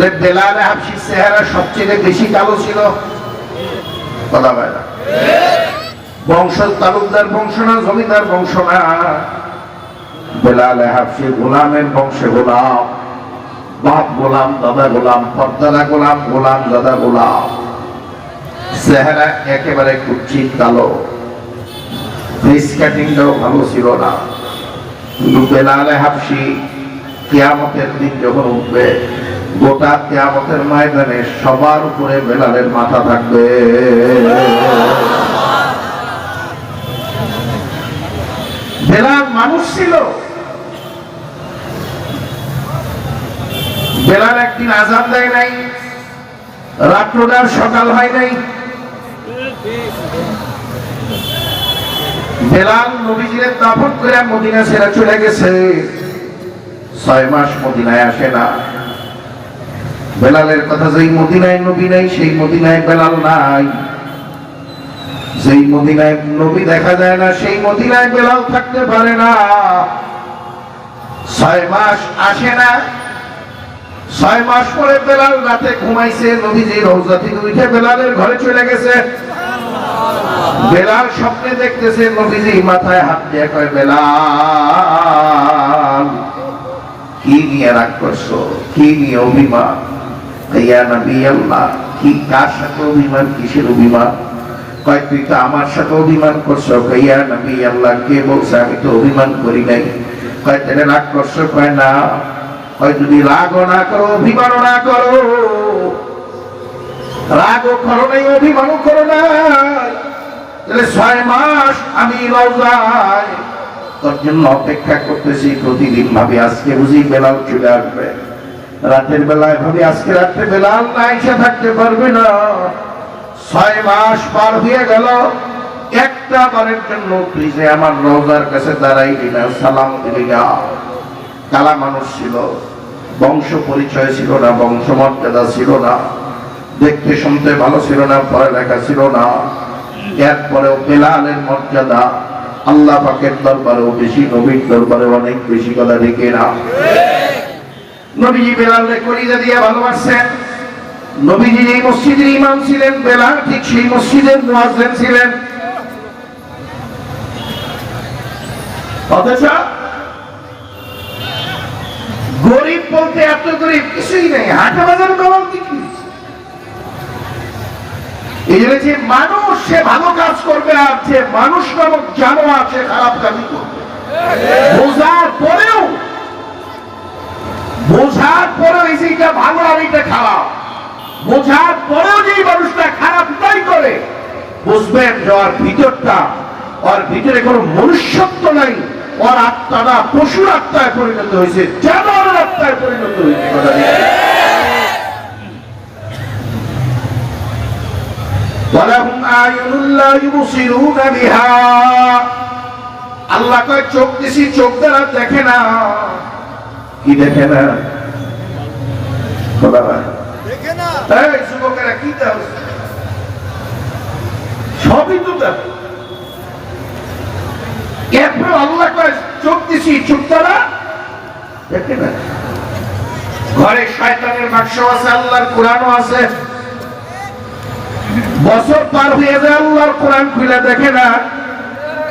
তাহলে বেলাল হাফসির চেহারা সবচেয়ে বেশি কালো ছিল। কথা না। বংশ তালুকদার বংশ না, জমিদার বংশ না। বেলাল হাফসি গোলামের বংশে গোলাম। বাপ গোলাম, দাদা গোলাম, পর্দাদা গোলাম গোলাম, দাদা গোলাম। চেহারা একেবারে কুচ্ছিত কালো। ফেস ভালো ছিল না। কিন্তু বেলালে হাফসি কেয়ামতের দিন যখন উঠবে গোটা কেয়ামতের ময়দানে সবার উপরে বেলালের মাথা থাকবে। বেলাল মানুষ ছিল। বেলাল একদিন আজান দেয় নাই। রাত্রটার সকাল হয় নাই। বেলাল নবীজির দাফন করে মদিনা ছেড়ে চলে গেছে। ছয় মাস মদিনায় আসে না। বেলালের কথা যেই মদিনায় নবী নাই, সেই মদিনায় বেলাল নাই। যেই মদিনায় নবী দেখা যায় না, সেই মদিনায় বেলাল থাকতে পারে না। ছয় মাস আসে না। ছয় মাস পরে বেলাল রাতে ঘুমাইছে, নবীজি রোজা থেকে উঠে বেলালের ঘরে চলে গেছে। বেলাল স্বপ্নে দেখতেছে, নবীজি মাথায় হাত দিয়ে কয়, বেলাল, কি নিয়ে রাগ করছ? কি নিয়ে অভিমান? সাথে অভিমান, কিসের অভিমান? কয়, তুই তো আমার সাথে অভিমান করছ। আল্লাহ, কে বলছে, আমি তো অভিমান করি নাই। কয় রাগ করছ? কয়, না। যদি রাগও না করো, অভিমানও না করো, রাগও করো নাই, অভিমানও করো নাই, তাহলে ছয় মাস আমি জন্য অপেক্ষা করতেছি, প্রতিদিন ভাবে, আজকে বুঝি বেলাল চলে আসবে। রাতের বেলায় ভাবি, আজকে রাত্রে বেলা না থাকতে পারবে না। ছয় মাস পার হয়ে গেল। একটা বারের জন্য তুই আমার রোজার কাছে দাঁড়াই না সালাম দিলি না কালা মানুষ ছিল, বংশ পরিচয় ছিল না, বংশ মর্যাদা ছিল না, দেখতে শুনতে ভালো ছিল না, পড়ালেখা ছিল না। এরপরেও বেলালের মর্যাদা আল্লাহ পাকের দরবারেও বেশি, নবীর দরবারে অনেক বেশি কথা রেখে না। নবীজি বেলালে কলিজা দিয়ে ভালোবাসছেন নবীজি এই মসজিদের ইমাম ছিলেন, বেলাল ঠিক সেই মসজিদের মুয়াজ্জিন ছিলেন। অথচ গরিব বলতে এত গরিব কিছুই নেই, হাটে বাজার গরম কিছু এই জন্য যে মানুষ, সে ভালো কাজ করবে আর যে মানুষ নামক জানোয়ার সে খারাপ কাজই করবে। বোঝার পরেও বোঝার পরেও এই যে এটা ভালো আর এটা খারাপ বোঝার পরেও যে এই মানুষটা খারাপ তাই করে বুঝবেন যে ওর ভিতরটা ওর ভিতরে কোনো মনুষ্যত্ব নাই ওর আত্মাটা পশুর আত্মায় পরিণত হয়েছে জানোয়ারের আত্মায় পরিণত হয়েছে কথা ঠিক। ولهم أعين لا يبصرون بها আল্লাহ কয় চোখ দিছি চোখ দ্বারা দেখে না কি দেখে না? খোদা ভাই। দেখে না? এই যুবকেরা কি দাও? সবই তো দেখো এরপর আল্লাহ কয় চোখ দিছি চোখ দেখে না। ঘরে শয়তানের বাক্স আছে আল্লাহর কোরআনও আছে। বছর পার হয়ে যায় আল্লাহর কোরআন খুলে দেখে না।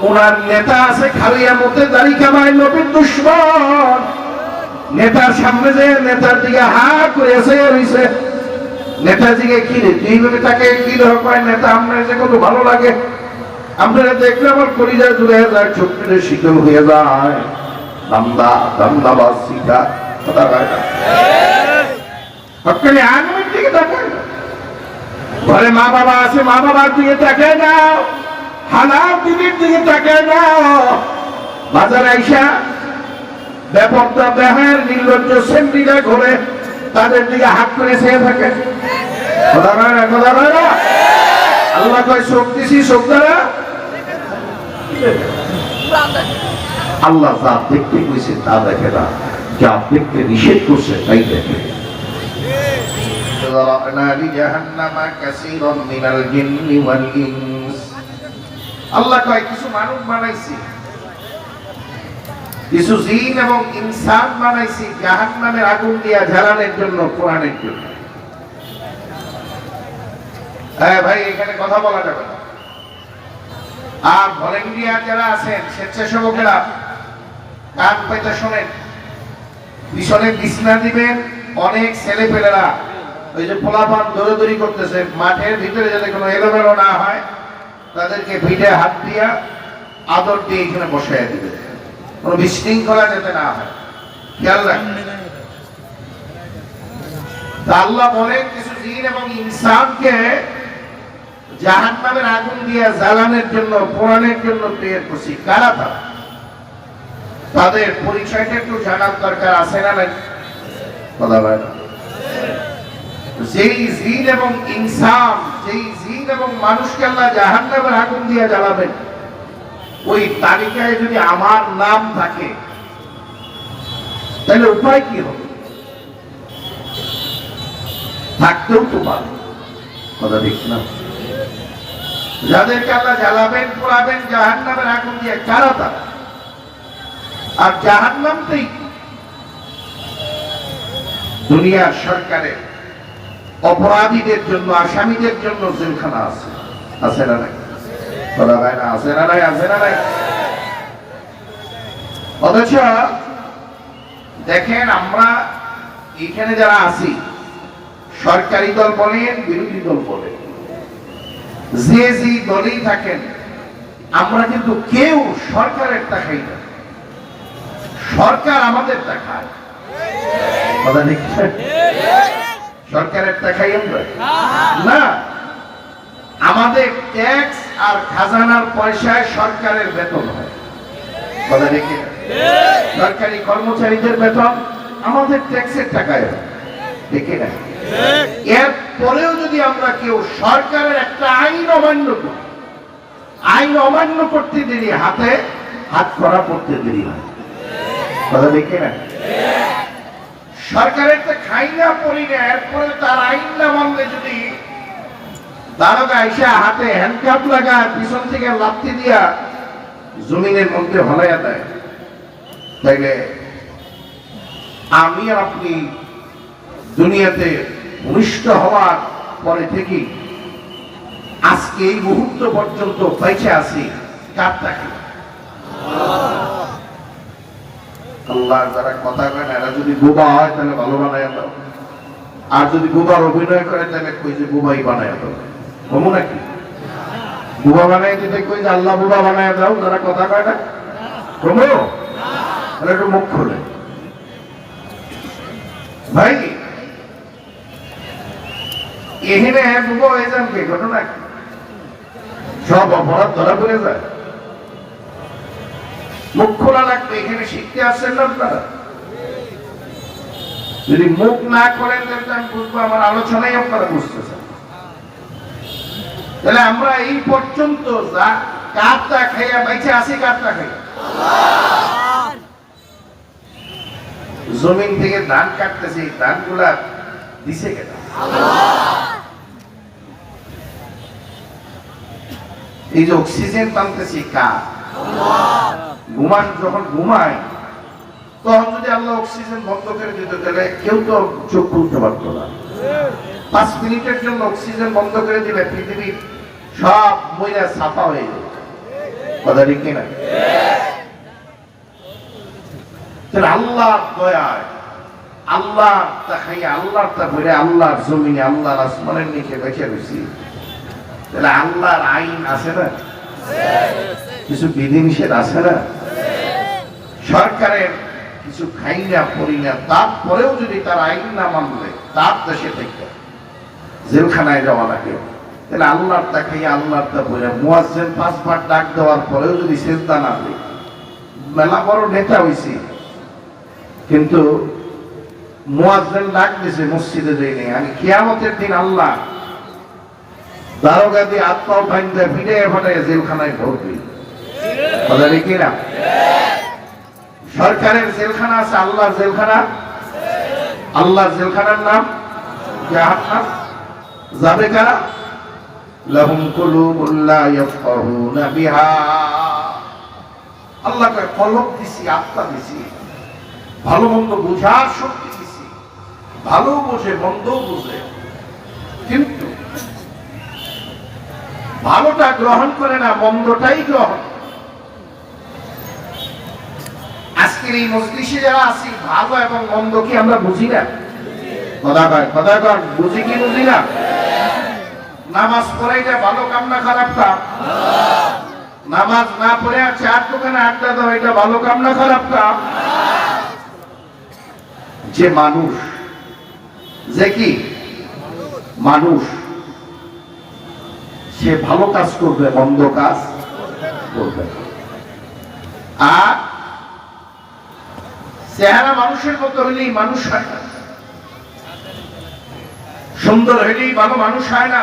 ওনার নেতা আছে খালিয়া মতে দাড়ি কামায় নবীর দুশ্মন। নেতার সামনে যে নেতার দিকে হা করে রইছে নেতাজিকে কি রে তুই তাকে কি পায় নেতা আপনার যে কত ভালো লাগে? আপনারা দেখলে আমার কলিজা জুড়ে যায় চোখটা শীতল হয়ে যায়। দামদা দামদাবাদ শিখা কথা কয় না। হকানি আলমের দিকে তাকায় ঘরে মা বাবা আছে, মা বাবার দিকে তাকায় না। হালাল দিদির দিকে তাকায় না বাজার আইসা ব্যাপকটা দেহের নির্লজ্জ সেন্ডিরা ঘরে তাদের দিকে হাত করে চেয়ে থাকে কথা কয় না কথা কয় না আল্লাহ কয় চোখ দিছি চোখ দ্বারা আল্লাহ যা দেখতে কইছে তা দেখে না যা দেখতে নিষেধ করছে তাই দেখে ذرأنا لجهنم كثيرا من الجن والإنس আল্লাহ কয়, কিছু মানুষ বানাইছি। কিছু জিন এবং ইনসান বানাইছি, জাহান্নামের আগুন দিয়া জ্বালানোর জন্য, কোরআনের জন্য। হ্যাঁ ভাই, এখানে কথা বলা যাবে আর ভলেন্টিয়ার যারা আছেন, স্বেচ্ছাসেবকেরা, কান পাইতে শোনেন, পিছনে বিছনা দিবেন, অনেক ছেলেপেলেরা, ওই যে পোলাপান দৌড়দৌড়ি করতেছে, মাঠের ভিতরে যাতে কোনো এলোমেলো না হয় তাদেরকে ভিড়ে হাত দিয়া আদর দিয়ে এখানে বসাইয়া দিবে। কোনো বিশৃঙ্খলা যাতে না হয়। খেয়াল রাখবেন। আল্লাহ বলেন, কিছু জিন এবং ইনসানকে জাহান্নামের আগুন দিয়ে জ্বালানোর জন্য, পোড়ানোর জন্য তৈরি করছি। কারা তারা? তাদের পরিচয়টা একটু জানার দরকার আছে না নাই? কথা বলে না। যেই জিন এবং ইনসান, যেই এবং মানুষকে আল্লাহ দিয়ে জ্বালাবেন। ওই তালিকায় যদি আমার নাম থাকে, তাহলে উপায় কি হবে? থাকতেও তো পারে। কথা যাদেরকে আল্লাহ জ্বালাবেন, পোড়াবেন আগুন দিয়ে, কারা তারা? আর জাহান্নামতেই দুনিয়ার সরকারের অপরাধীদের জন্য, আসামিদের জন্য জেলখানা আছে। আছে না নাই? বলা ভাই না, আছে না নাই, আছে না নাই? অথচ দেখেন আমরা এখানে যারা আছি, সরকারি দল বলেন, বিরোধী দল বলেন, যে যে দলেই থাকেন, আমরা কিন্তু কেউ সরকারের টাকাই না। সরকার আমাদের টাকায় কথা দেখছেন সরকারের টাকাই না, আমাদের ট্যাক্স আর খাজানার পয়সায় সরকারের বেতন হয়। সরকারি কর্মচারীদের বেতন আমাদের ট্যাক্সের টাকায় দেখে না। এর পরেও যদি আমরা কেউ সরকারের একটা আইন অমান্য করি, আইন অমান্য করতে দেরি, হাতে হাত করা পড়তে দেরি হয়। কথা দেখে না? সরকারের তো খাই না পড়ি না, এরপরে তার আইন না মানলে যদি দারোগা এসে হাতে হ্যান্ডকাপ লাগায়, পিছন থেকে লাথি দিয়া জমিনের মধ্যে হলাইয়া দেয়। তাইলে আমি আর আপনি দুনিয়াতে ভূমিষ্ঠ হওয়ার পরে থেকে আজকে এই মুহূর্ত পর্যন্ত বেঁচে আছি, কার তাকে? আল্লাহ যারা কথা কয় না, এরা যদি বোবা হয় তাহলে ভালো বানায় দাও আর যদি বোবার অভিনয় করে তাহলে কই যে বোবাই বানায় দাও নাকি? বোবা দিতে কই যে আল্লাহ বোবা বানায় দাও, যারা কথা কয় না? তাহলে একটু মুখ খোলে। ভাই এখানে বুবো হয়ে যান কি? ঘটনা সব অপরাধ ধরা পড়ে যায়। মুখ খোলা লাগবে, এখানে শিখতে আসছেন না আপনারা? যদি মুখ না করেন, তাহলে আমি বুঝব আমার আলোচনাই আপনারা বুঝতেছেন। তাহলে আমরা এই পর্যন্ত যা কাপটা খাইয়া আসি, কাপটা জমিন থেকে ধান কাটতেছে, এই ধানগুলা দিছে কেন? এই যে অক্সিজেন টানতেছি কার ঘুমান, যখন ঘুমায়, তখন যদি আল্লাহ অক্সিজেন বন্ধ করে দিত, তাহলে কেউ তো চোখ খুলতে পারতো না। পাঁচ মিনিটের জন্য অক্সিজেন বন্ধ করে দিলে পৃথিবী সব মহিলা ছাপা হয়ে যাবে কথা ঠিক দয়ায় আল্লাহ খাই আল্লাহর তা বলে আল্লাহর জমিনে, আল্লাহর আসমানের নিচে রয়েছি তাহলে আল্লাহর আইন আছে না? কিছু বিধিনিষেধ আছে না? সরকারের কিছু খাই না তারপরেও যদি তার আইন না মানলে, তার দেশে থেকে জেলখানায় যাওয়া লাগে। তাহলে আল্লাহর তা খাই আল্লাহর তা বলে মুয়াজ্জেন পাঁচবার ডাক দেওয়ার পরেও যদি সেজদা না দিই মেলা বড় নেতা হয়েছি কিন্তু মুয়াজ্জেন ডাক দিছে, মসজিদে যাইনি আমি কিয়ামতের দিন আল্লাহ দারোগা দিয়ে আত্মাও ভাঙতে ফিরে ফটে জেলখানায় ভর্তি সরকারের জেলখানা আছে, আল্লাহর জেলখানা। আল্লাহর জেলখানার নাম যাবে কারা? দিছি দিছি। ভালো মন্দ শক্তি ভালো বোঝে বোঝে। কিন্তু ভালোটা গ্রহণ করে না, মন্দটাই গ্রহণ আজকের এই মজলিসে যারা আছি, ভালো এবং মন্দ কি আমরা বুঝি না? বুঝি কি বুঝি না? নামাজ পড়ে এটা ভালো কাম না নামাজ না পড়ে আর চার দোকানে আড্ডা দাও এটা ভালো কাম না যে মানুষ, যে কি? মানুষ, সে ভালো কাজ করবে, মন্দ কাজ করবে। আর চেহারা মানুষের মতো হইলেই মানুষ হয় না। সুন্দর হইলেই ভালো মানুষ হয় না।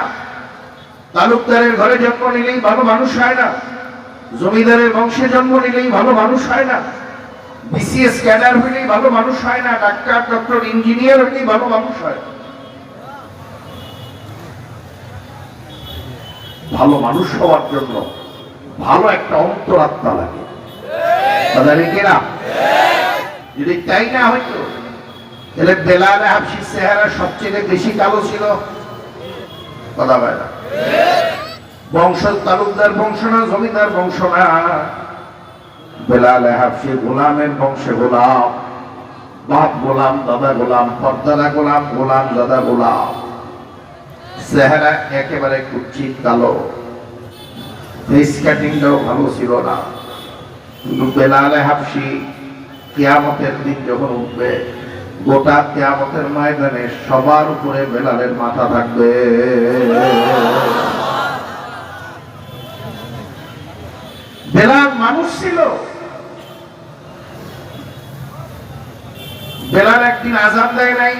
তালুকদারের ঘরে জন্ম নিলেই ভালো মানুষ হয় না। জমিদারের বংশে জন্ম নিলেই ভালো মানুষ হয় না। বিসিএস ক্যাডার হইলেই ভালো মানুষ হয় না। ডাক্তার, ডক্টর, ইঞ্জিনিয়ার হইলেই ভালো মানুষ হয়। ভালো মানুষ হওয়ার জন্য ভালো একটা অন্তরাত্মা লাগে। না যদি তাই না হইতো, তাহলে বেলাল হাফসির চেহারা সবচেয়ে বেশি কালো ছিল। কথা বলে না। বংশ তালুকদার বংশ না, জমিদার বংশ না। বেলাল হাফসি গোলামের বংশে গোলাম। বাপ গোলাম, দাদা গোলাম, পর্দাদা গোলাম গোলাম, দাদা গোলাম। চেহারা একেবারে কুচ্ছিত কালো। ফেস কাটিংটাও ভালো ছিল না। কিন্তু বেলালে হাফসি কেয়ামতের দিন যখন উঠবে, গোটা কেয়ামতের ময়দানে সবার উপরে বেলালের মাথা থাকবে। বেলাল মানুষ ছিল। বেলাল একদিন আজান দেয় নাই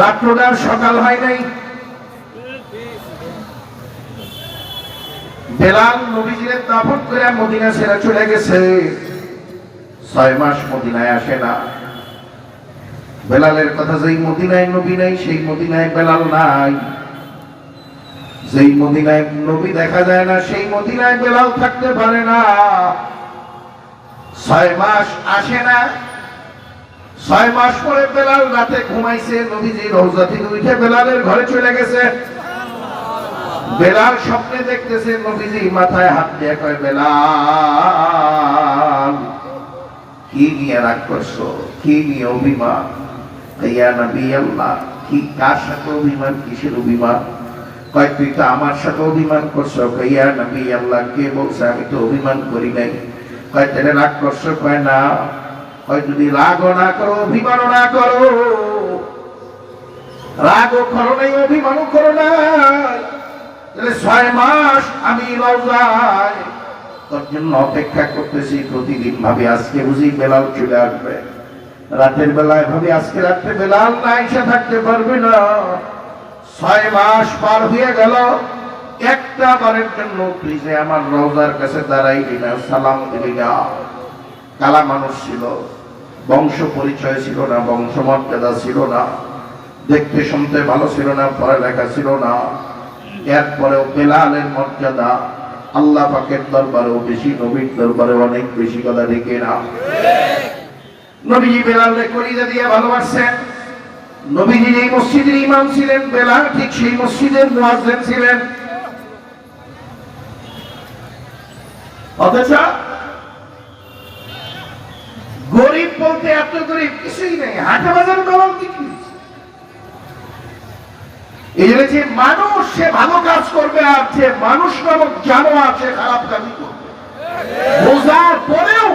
রাত্রটার সকাল হয় নাই। বেলাল নবীজির দাফন করে মদিনা ছেড়ে চলে গেছে। ছয় মাস মদিনায় আসে না। বেলালের কথা যেই মদিনায় নবী নাই, সেই মদিনায় বেলাল নাই। যেই মদিনায় নবী দেখা যায় না, সেই মদিনায় বেলাল থাকতে পারে না। ছয় মাস আসে না। ছয় মাস পরে বেলাল রাতে ঘুমাইছে, নবীজি রোজা থেকে উঠে বেলালের ঘরে চলে গেছে। বেলাল স্বপ্নে দেখতেছে, নবীজি মাথায় হাত দিয়ে কয়, বেলাল কি নিয়ে রাগ করছ কি নিয়ে অভিমান ইয়া নবী আল্লাহ কি কার সাথে অভিমান কিসের অভিমান কয় তুই তো আমার সাথে অভিমান করছ কইয়া নবী আল্লাহ কে বলছে আমি তো অভিমান করি নাই কয় তাহলে রাগ করছ কয় না কয় যদি রাগও না করো অভিমানও না করো রাগও করো নাই অভিমানও করো না তাহলে ছয় মাস আমি রওজায় তোর জন্য অপেক্ষা করতেছি প্রতিদিন। ভাবে, আজকে বুঝি বেলাল চলে আসবে। রাতের বেলায় ভাবি, আজকে রাত্রে বেলাল না এসে থাকতে পারবে না। ছয় মাস পার হয়ে গেল। একটা বারের জন্য তুই আমার রওজার কাছে দাঁড়াইলি না সালাম দিলি না। কালা মানুষ ছিল। বংশ পরিচয় ছিল না, বংশ মর্যাদা ছিল না। দেখতে শুনতে ভালো ছিল না, পড়ালেখা ছিল না। এরপরেও বেলালের মর্যাদা আল্লাহ পাকের দরবারেও বেশি, নবীর দরবারে অনেক বেশি কথা রেখে না। নবীজি বেলালে কলিজা দিয়ে ভালোবাসছেন। নবীজি এই মসজিদের ইমাম ছিলেন, বেলাল ঠিক সেই মসজিদের মুয়াজ্জিন ছিলেন। অথচ গরিব বলতে এত গরিব কিছুই নেই। হাটে বাজারে বেলাল কি কি? যে মানুষ, সে ভালো কাজ করবে আর যে মানুষ নামক জানোয়ার সে খারাপ কাজই বোঝার পরেও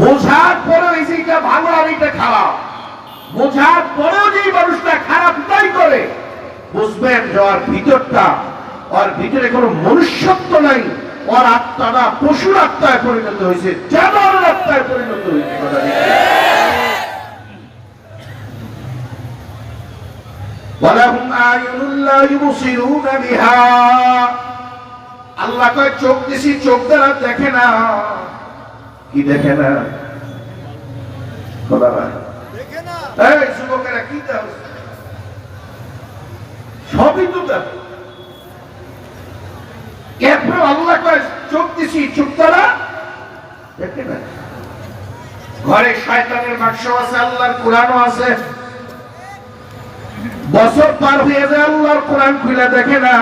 বোঝার পরেও এই যে ভালো আর খারাপ, বোঝার পরেও যে মানুষটা খারাপটাই করে, বুঝবেন যে ওর ভিতরটা, ওর ভিতরে কোনো মনুষ্যত্ব নাই, ওর আত্মাটা পশুর আত্মায় পরিণত হয়েছে, জানোয়ারের আত্মায় পরিণত হয়েছে। আল্লাহ কয় চোখ দিছি চোখ দ্বারা দেখে না। কি দেখে না? সবই তো আল্লাহ কয় চোখ দিছি চোখ দেখে ঘরে শয়তানের মাংস আছে আল্লাহর কোরআনও আছে। বছর পার হয়ে যায়, আল্লাহর কোরআন খুলে দেখে না।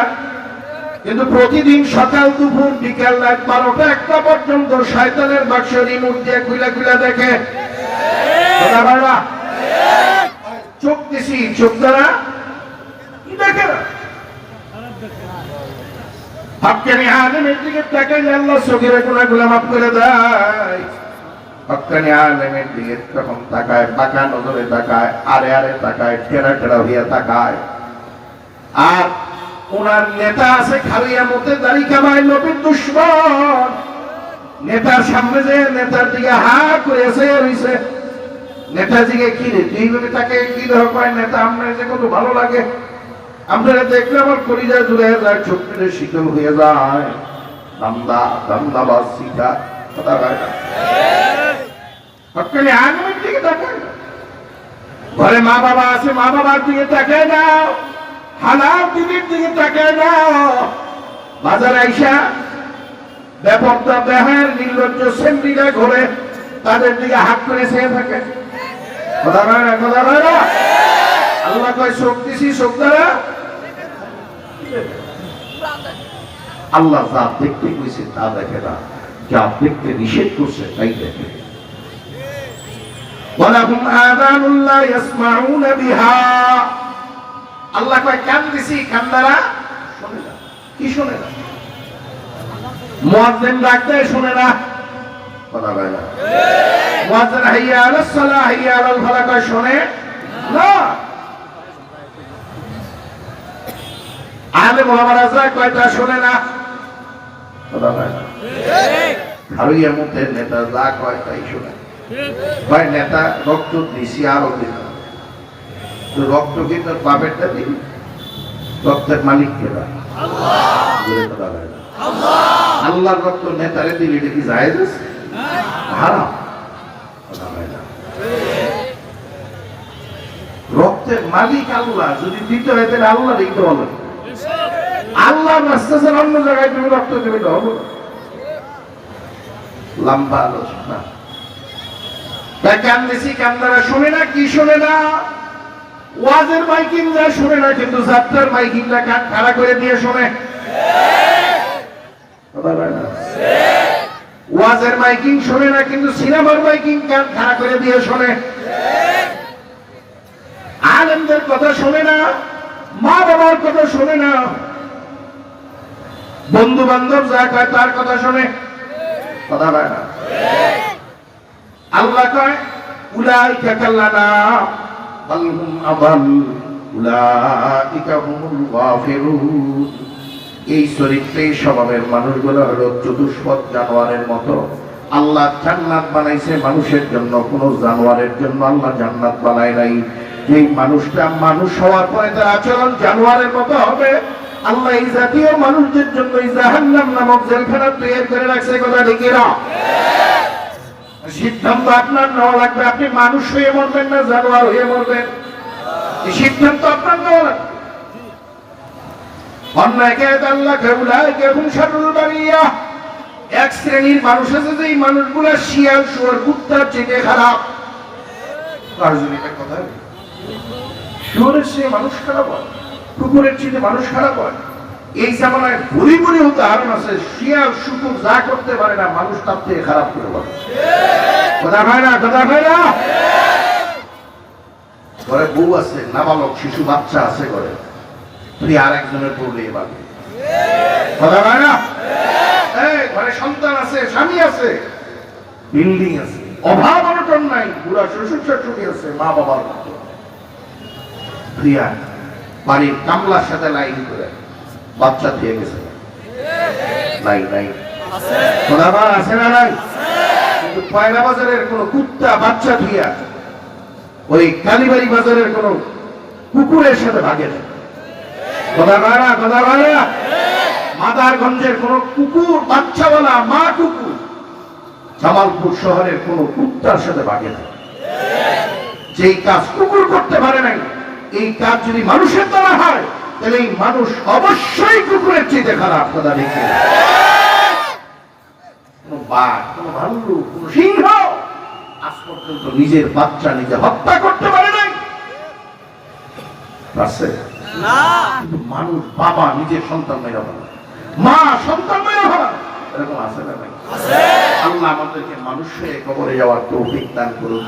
কিন্তু প্রতিদিন সকাল, দুপুর, বিকাল, রাত বারোটা একটা পর্যন্ত শয়তানের বাক্স রিমোট দিয়ে খুলে খুলে দেখে? চোখ দিছি, চোখ দ্বারা দেখে না? হকানি আলেমের দিকে তাকাই আল্লাহ চোখের গুণাগুলো মাফ করে দেয়। নজরে তাকায় আরে আরে ওনার নেতা আছে নেতার সামনে যে নেতাজিকে কি রে, তুই ভাবে তাকে কি কয় নেতা আমরা যে কত ভালো লাগে। আপনারা দেখলে আমার কলিজা জুড়ে যায় চোখ মেরে শীতল হয়ে যায়। দান্দা বা শিখা কথা না। হকানি আলমের দিকে তাকায় ঘরে মা বাবা আছে, মা বাবার দিকে তাকায় না হালাল দিদির দিকে তাকায় না বাজার আইসা ব্যাপকটা বেহার নির্লজ্জ সেন্ডিরা ঘরে তাদের দিকে হাত করে চেয়ে থাকে। আল্লাহ আল্লাহ যা দেখতে কইছে তা দেখে না। যা দেখতে নিষেধ করছে তাই দেখে। ولهم آذان لا يسمعون بها আল্লাহ কয় কান দিছি কান দ্বারা শোনে কি শুনে না? মুয়াজ্জিন ডাক দেয় শোনে না। কথা কয় না। মুয়াজ্জিন হাইয়া আলাস সালাহ হাইয়া আলাল ফালাহ কয় শোনে না। আলে মহামারাজরা কয়টা শোনে না। কথা না। ঠিক। নেতা যা কয় তাই শোনে। ভাই, নেতা, রক্ত দিছি আরও দিল তো রক্ত কিন্তু বাপেরটা দিন রক্তের মালিক কে। আল্লাহর রক্ত নেতারে দিলে এটা কি জায়েজ আছে? হারাম। রক্তের মালিক আল্লাহ, যদি দিতে হয় তাহলে আল্লাহ দিতে হবে। আল্লাহ রাস্তা অন্য জায়গায় তুমি রক্ত দেবে হবে। লম্বা আলোচনা। তাই কান দিছি কান দ্বারা শুনে না, কি না? ওয়াজের না, কিন্তু করে দিয়ে। ওয়াজের মাইকিং শুনে না, কিন্তু সিনেমার মাইকিং কান খাড়া করে দিয়ে শুনে। আলেমদের কথা শুনে না মা বাবার কথা শুনে না। বন্ধু বান্ধব যা কয় তার কথা শুনে। কথা না? আল্লাহ কয় উলাইকা এই চরিত্রে স্বভাবের মানুষগুলো হলো চতুষ্পদ জানোয়ারের মতো। আল্লাহ জান্নাত বানাইছে মানুষের জন্য, কোন জানোয়ারের জন্য আল্লাহ জান্নাত বানায় নাই। যে মানুষটা মানুষ হওয়ার পরে তার আচরণ জানোয়ারের মতো হবে। আল্লাহ এই জাতীয় মানুষদের জন্য জাহান্নাম নামক জেলখানা তৈরি করে রাখছে কথা ঠিকই না সিদ্ধান্ত আপনার নেওয়া লাগবে। আপনি মানুষ হয়ে মরবেন না, জানোয়ার হয়ে মরবেন। সিদ্ধান্ত আপনার নেওয়া লাগবে। এক শ্রেণির মানুষ আছে যে এই মানুষগুলা শিয়াল খারাপ। চেয়ে মানুষ খারাপ হয়, কুকুরের চেয়ে মানুষ খারাপ হয়। এই জামানায় ভুরি ভুরি উদাহরণ আছে শিয়াল শুকুর যা করতে পারে না, মানুষ তার থেকে খারাপ করে বলে। কথা হয় না, কথা হয় না? ঘরে বউ আছে, নাবালক, শিশু, বাচ্চা আছে ঘরে। তুই আর একজনের নিয়ে পাবি কথা হয় না? ঘরে সন্তান আছে, স্বামী আছে, বিল্ডিং আছে, অভাব অনটন নাই, বুড়া শ্বশুর শাশুড়ি আছে, মা বাবার মতো। প্রিয়া, বাড়ির কামলার সাথে লাইন করে। বাচ্চা দিয়ে গেছে। নাই নাই। আছে না নাই? কিন্তু পয়লা বাজারের কোন কুত্তা, বাচ্চা দিয়া ওই কালীবাড়ি বাজারের কোন কুকুরের সাথে ভাগে না মাদারগঞ্জের কোন কুকুর মা কুকুর জামালপুর শহরের কোন কুত্তার সাথে ভাগে না যেই কাজ কুকুর করতে পারে নাই, এই কাজ যদি মানুষের দ্বারা হয় তাহলে এই মানুষ অবশ্যই কুকুরের চেয়ে খারাপ কথা দেখে কোন? বাঘ কোন ভাল্লুক কোন সিংহ আজ পর্যন্ত নিজের বাচ্চা নিজে হত্যা করতে পারে নাই। পারছে? কিন্তু মানুষ বাবা নিজের সন্তান মা সন্তান এরকম আছে না ভাই আল্লাহ আমাদেরকে মানুষ কবরে যাওয়ার তৌফিক দান করুন।